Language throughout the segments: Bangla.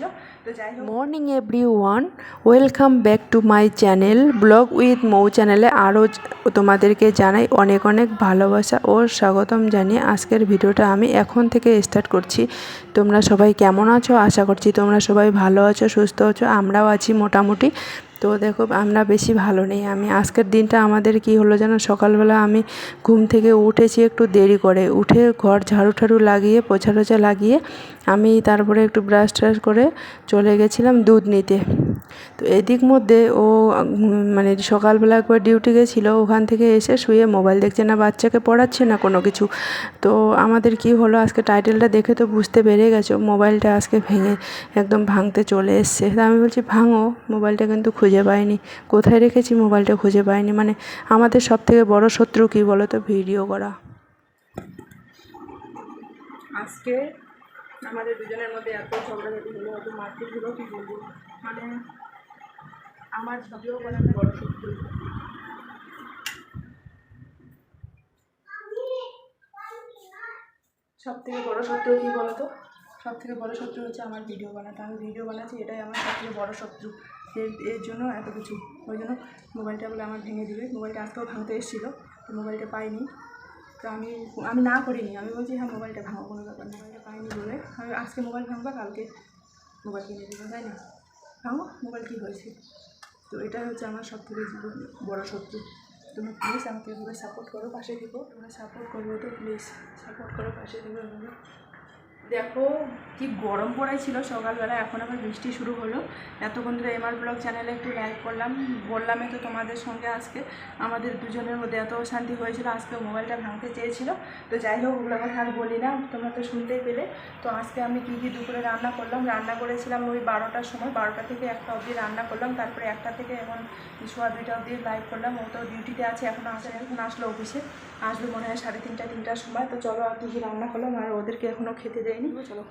চেয়েছিল তো যাই হোক। Morning every one welcome back to my channel vlog with Mou চ্যানেলে আরও তোমাদেরকে জানাই অনেক অনেক ভালোবাসা ও স্বাগতম জানিয়ে আজকের ভিডিওটা আমি এখন থেকে স্টার্ট করছি। তোমরা সবাই কেমন আছো? আশা করছি তোমরা সবাই ভালো আছো, সুস্থ আছো, আমরাও আছি মোটামুটি। তো দেখো, আমরা বেশি ভালো নেই। আমি আজকের দিনটা আমাদের কি হলো যেন সকালবেলা আমি ঘুম থেকে উঠেছি একটু দেরি করে। উঠে ঘর ঝাড়ু ঠাড়ু লাগিয়ে, পোছা টোছা লাগিয়ে আমি তারপরে একটু ব্রাশ ট্রাশ করে চলে গেছিলাম দুধ নিতে। তো এদিক মধ্যে ও মানে সকালবেলা একবার ডিউটি গেছিল, ওখান থেকে এসে শুয়ে মোবাইল দেখছে না, বাচ্চাকে পড়াচ্ছে না কোনো কিছু। তো আমাদের কি হলো, আজকে টাইটেলটা দেখে তো বুঝতে পেরে গেছো, মোবাইলটা আজকে ভেঙে একদম ভাঙতে চলে এসছে। তা আমি বলছি, ভাঙো, মোবাইলটা কিন্তু খুঁজে পাইনি। কোথায় রেখেছি মোবাইলটা খুঁজে পাইনি? মানে আমাদের সব থেকে বড় শত্রু কী বলো তো, ভিডিও করা। আজকে আমাদের দুজনের মধ্যে এত ঝগড়াঝাটি হলো, এত মারপিট হলো, কি বলব? মানে আমার ভিডিও বানানো বড় শত্রু সব থেকে বড় শত্রু কী বলো তো সব থেকে বড় শত্রু হচ্ছে আমার ভিডিও বানাতে। আমি ভিডিও বানাচ্ছি, এটাই আমার সব থেকে বড় শত্রু। এর এর জন্য এত কিছু। ওই জন্য মোবাইলটা বলে আমার ভেঙে দিবে। মোবাইলটা আজকেও ভাঙতে এসেছিল, তো মোবাইলটা পাইনি। তো আমি আমি না করিনি। আমি বলছি হ্যাঁ মোবাইলটা ভাঙো, কোনো ব্যাপার মোবাইলটা পাইনি বলে আমি আজকে মোবাইল ভাঙবা, কালকে মোবাইল কিনে দেবো, তাই না? ভাঙো, মোবাইল কী হয়েছে? তো এটা হচ্ছে আমার সব থেকে বড়ো শত্রু। তুমি প্লিজ আমাকে এভাবে সাপোর্ট করো, পাশে দিবো তোমরা সাপোর্ট করব তো প্লিজ সাপোর্ট করো, পাশে দিবো এভাবে দেখো কি গরম পড়াইছিল সকালবেলা, এখন আবার বৃষ্টি শুরু হলো। এতক্ষণ ধরে এমআর ব্লগ চ্যানেলে একটু লাইভ করলাম। বললামই তো তোমাদের সঙ্গে আজকে, আমাদের দুজনের মধ্যে এত অশান্তি হয়েছিল, আজকে মোবাইলটা ভাঙতে চেয়েছিল। তো যাই হোক, ওগুলো কথা আর বলি না, তোমরা তো শুনতেই পেলে। তো আজকে আমি কী কী দুপুরে রান্না করলাম? রান্না করেছিলাম ওই বারোটার সময়, বারোটা থেকে একটা অবধি রান্না করলাম। তারপরে একটা থেকে এখন সোয়া দুইটা অবধি লাইভ করলাম। ও তো ডিউটিতে আছে, এখন আসে, এখন আসলো অফিসে আসবে মনে হয় সাড়ে তিনটা, তিনটার সময়। তো চলো আর কী কী রান্না করলাম, আর ওদেরকে এখনও খেতে দেয়নি চলো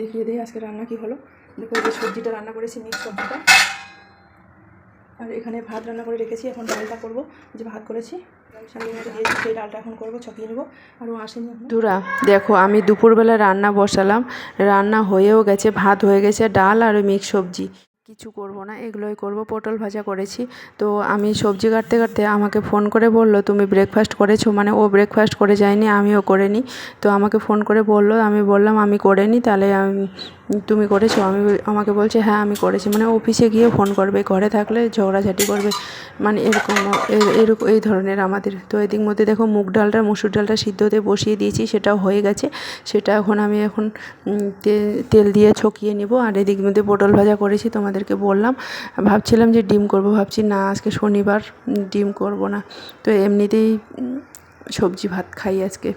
দেখিয়ে দিই আজকে রান্না কি হলো। দেখো যে সবজিটা রান্না করেছি, মিক্স সবজিটা। আর এখানে ভাত রান্না করে রেখেছি, এখন ডালটা করব। যে ভাত করেছি সেই ডালটা এখন করব নেব। আসেনি দেখো, আমি দুপুরবেলা রান্না বসালাম। রান্না হয়েও গেছে, ভাত হয়ে গেছে, ডাল আর মিক্স সবজি। কিছু করব না, এগুলোই করব। পটল ভাজা করেছি। তো আমি সবজি কাটতে কাটতে আমাকে ফোন করে বলল, তুমি ব্রেকফাস্ট করেছ? মানে ও ব্রেকফাস্ট করে যায়নি, আমিও করে নিই তো আমাকে ফোন করে বলল, আমি বললাম, আমি করে নিই তাহলে তুমি করেছ? আমি আমাকে বলছে হ্যাঁ আমি করেছি। মানে অফিসে গিয়ে ফোন করবে, ঘরে থাকলে ঝগড়াঝাটি করবে। মানে এরকম এরকম এই ধরনের আমাদের। তো এদিক মধ্যে দেখো, মুগ ডালটা, মুসুর ডালটা সিদ্ধতে বসিয়ে দিয়েছি, সেটাও হয়ে গেছে। সেটা এখন আমি এখন তেল দিয়ে ছকিয়ে নিব। আর এদিক মধ্যে পটল ভাজা করেছি, তোমাদেরকে বললাম। ভাবছিলাম যে ডিম করব, ভাবছি না, আজকে শনিবার ডিম করব না। তো এমনিতেই সবজি ভাত খাই আজকে।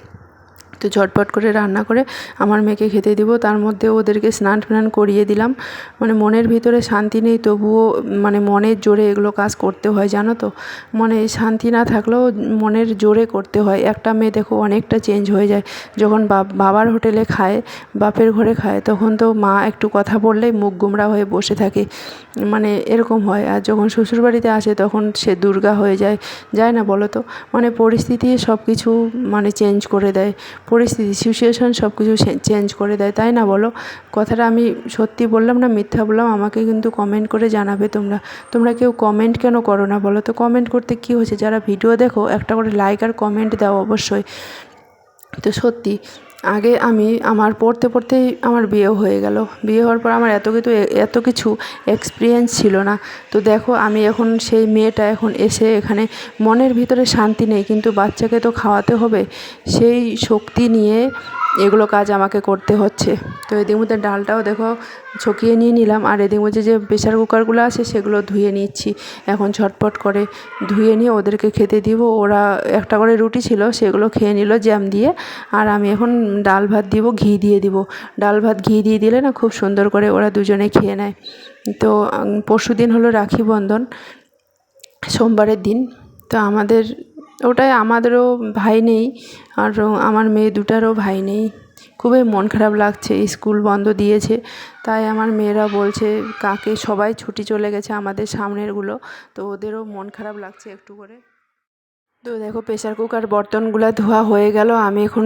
তো ঝটপট করে রান্না করে আমার মেয়েকে খেতে দিব। তার মধ্যে ওদেরকে স্নান টান করিয়ে দিলাম। মানে মনের ভিতরে শান্তি নেই, তবুও মানে মনের জোরে এগুলো কাজ করতে হয়, জানো তো? মনে শান্তি না থাকলেও মনের জোরে করতে হয়। একটা মেয়ে দেখো অনেকটা চেঞ্জ হয়ে যায়। যখন বাব- বাবার হোটেলে খায়, বাপের ঘরে খায়, তখন তো মা একটু কথা বললেই মুখ গুমরা হয়ে বসে থাকে। মানে এরকম হয়। আর যখন শ্বশুরবাড়িতে আসে তখন সে দুর্গা হয়ে যায়। যায় না বলো তো? মানে পরিস্থিতি সব কিছু মানে চেঞ্জ করে দেয়। পরিস্থিতি সিচুয়েশন সব কিছু চেঞ্জ করে দেয়, তাই না বলো? কথাটা আমি সত্যি বললাম না, মিথ্যা বললাম, আমাকে কিন্তু কমেন্ট করে জানাবে তোমরা। তোমরা কেউ কমেন্ট কেন করো না বলো? তো কমেন্ট করতে কী হয়েছে? যারা ভিডিও দেখো, একটা করে লাইক আর কমেন্ট দাও অবশ্যই। তো সত্যি আগে আমি আমার পড়তে পড়তেই আমার বিয়ে হয়ে গেল। বিয়ে হওয়ার পর আমার এত কিছু এত কিছু এক্সপিরিয়েন্স ছিল না। তো দেখো, আমি এখন সেই মেয়েটা এখন এসে এখানে মনের ভিতরে শান্তি নেই। কিন্তু বাচ্চাকে তো খাওয়াতে হবে। সেই শক্তি নিয়ে এগুলো কাজ আমাকে করতে হচ্ছে। তো এদিক মধ্যে ডালটাও দেখো ছকিয়ে নিয়ে নিলাম, আর এদিক মধ্যে যে প্রেশার কুকারগুলো আছে সেগুলো ধুয়ে নিচ্ছি। এখন ঝটপট করে ধুয়ে নিয়ে ওদেরকে খেতে দিব। ওরা একটা করে রুটি ছিল, সেগুলো খেয়ে নিল জ্যাম দিয়ে। আর আমি এখন ডাল ভাত দিব, ঘি দিয়ে দিব। ডাল ভাত ঘি দিয়ে দিলে না খুব সুন্দর করে ওরা দুজনে খেয়ে নেয়। তো পরশু দিন হলো রাখি বন্ধন, সোমবারের দিন। তো আমাদের ওটাই আমাদেরও ভাই নেই আর আমার মেয়ে দুটারও ভাই নেই। খুবই মন খারাপ লাগছে স্কুল বন্ধ দিয়েছে। তাই আমার মেয়েরা বলছে, কাকে? সবাই ছুটি চলে গেছে আমাদের সামনেরগুলো। তো ওদেরও মন খারাপ লাগছে একটু করে। তো দেখো প্রেশার কুকার বর্তনগুলো ধোয়া হয়ে গেল, আমি এখন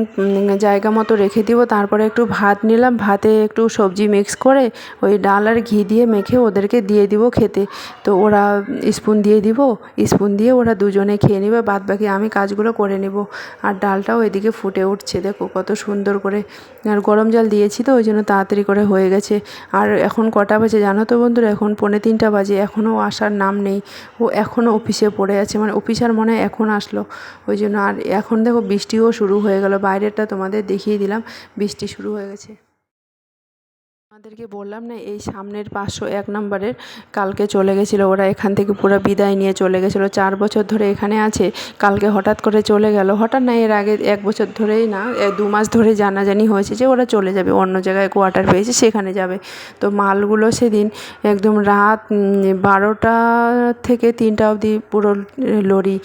জায়গা মতো রেখে দিব। তারপরে একটু ভাত নিলাম, ভাতে একটু সবজি মিক্স করে ওই ডাল আর ঘি দিয়ে মেখে ওদেরকে দিয়ে দিব খেতে। তো ওরা স্পুন দিয়ে দিব স্পুন দিয়ে ওরা দুজনে খেয়ে নেবে বাদ বাকি আমি কাজগুলো করে নেব। আর ডালটাও এদিকে ফুটে উঠছে, দেখো কত সুন্দর করে। আর গরম জল দিয়েছি তো, ওই জন্য তাড়াতাড়ি করে হয়ে গেছে। আর এখন কটা বাজে জানো তো বন্ধুরা? এখন পৌনে তিনটা বাজে, এখনও আসার নাম নেই। ও এখনও অফিসে পড়ে আছে মানে অফিসার মনে হয় এখন আসলো। ওই জন্য আর এখন দেখো বৃষ্টিও শুরু হয়ে গেল। বাইরেটা তোমাদের দেখিয়ে দিলাম। বৃষ্টি শুরু হয়ে গেছে। আমাদেরকে বললাম না, এই সামনের পাঁচশো এক নম্বরের কালকে চলে গেছিল। ওরা এখান থেকে পুরো বিদায় নিয়ে চলে গেছিল। চার বছর ধরে এখানে আছে। কালকে হঠাৎ করে চলে গেল। হঠাৎ না, এর আগে এক বছর ধরেই না দু মাস ধরে জানাজানি হয়েছে যে ওরা চলে যাবে। অন্য জায়গায় কোয়ার্টার পেয়েছে, সেখানে যাবে। তো মালগুলো সেদিন একদম রাত বারোটা থেকে তিনটা অবধি পুরো লরি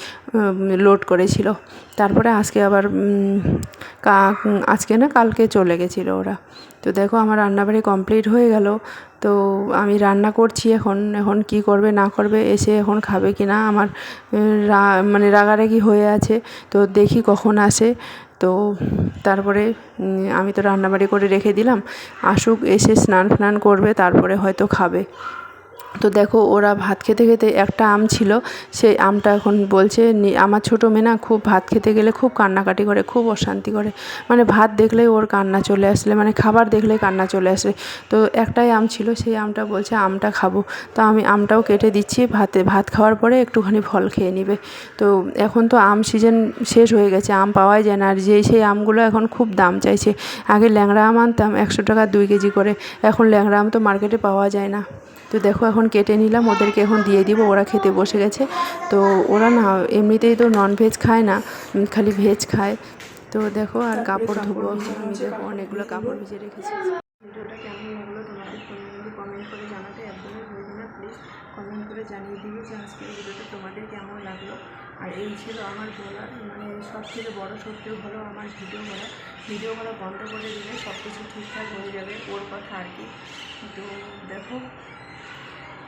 লোড করেছিল। তারপরে আজকে আবার আজকে না, কালকে চলে গেছিল ওরা। তো দেখো আমার রান্নাবাড়ি কমপ্লিট হয়ে গেল। তো আমি রান্না করছি এখন এখন কি করবে, না করবে, এসে এখন খাবে কি না, আমার মানে রাগারাগি হয়ে আছে। তো দেখি কখন আসে। তো তারপরে আমি তো রান্নাবাড়ি করে রেখে দিলাম। আসুক, এসে স্নান ফ্নান করবে, তারপরে হয়তো খাবে। তো দেখো, ওরা ভাত খেতে খেতে একটা আম ছিল। সেই আমটা এখন বলছে আমার ছোটো মেয়ে না খুব ভাত খেতে গেলে খুব কান্নাকাটি করে, খুব অশান্তি করে। মানে ভাত দেখলেই ওর কান্না চলে আসলে মানে খাবার দেখলেই কান্না চলে আসে। তো একটাই আম ছিল, সেই আমটা বলছে, আমটা খাব। তো আমি আমটাও কেটে দিচ্ছি, ভাতে, ভাত খাওয়ার পরে একটুখানি ফল খেয়ে নেবে। তো এখন তো আম সিজন শেষ হয়ে গেছে, আম পাওয়াই যায় না। আর যে, সেই আমগুলো এখন খুব দাম চাইছে। আগে ল্যাংড়া আম আনতাম একশো টাকা দুই কেজি করে, এখন ল্যাংড়া আম তো মার্কেটে পাওয়া যায় না। তো দেখো এখন কেটে নিলাম ওদেরকে এখন দিয়ে দিব ওরা খেতে বসে গেছে। তো ওরা না এমনিতেই তো নন ভেজ খায় না খালি ভেজ খায়। তো দেখো আর কাপড় ধোবো। আমি দেখো অনেকগুলো কাপড় ভিজে রেখেছি। ভিডিওটা কেমন লাগল তোমাদের কমেন্ট করে জানাতে একদমই ভুলবে না প্লিজ কমেন্ট করে জানিয়ে দিবে যে আজকের ভিডিওটা তোমাদের কেমন লাগল। আর এই ছিল আমার বলার মানে সব থেকে বড়ো সত্যি হলো আমার ভিডিও করা ভিডিও করা বন্ধ করে দিলে সব কিছু ঠিকঠাক হয়ে যাবে ওর কথা আর কি। তো দেখো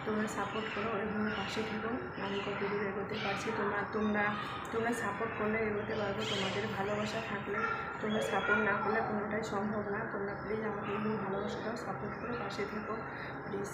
তোমরা সাপোর্ট করো ওইভাবে পাশে থাকো। আমি কত দূর এগোতে পারছি, তোমরা তোমরা তোমরা সাপোর্ট করলে এগোতে পারব। তোমাদের ভালোবাসা থাকলে, তোমরা সাপোর্ট না করলে কোনোটাই সম্ভব না। তোমরা প্লিজ আমাকে ভালোবাসা দাও সাপোর্ট করো, পাশে থাকো প্লিজ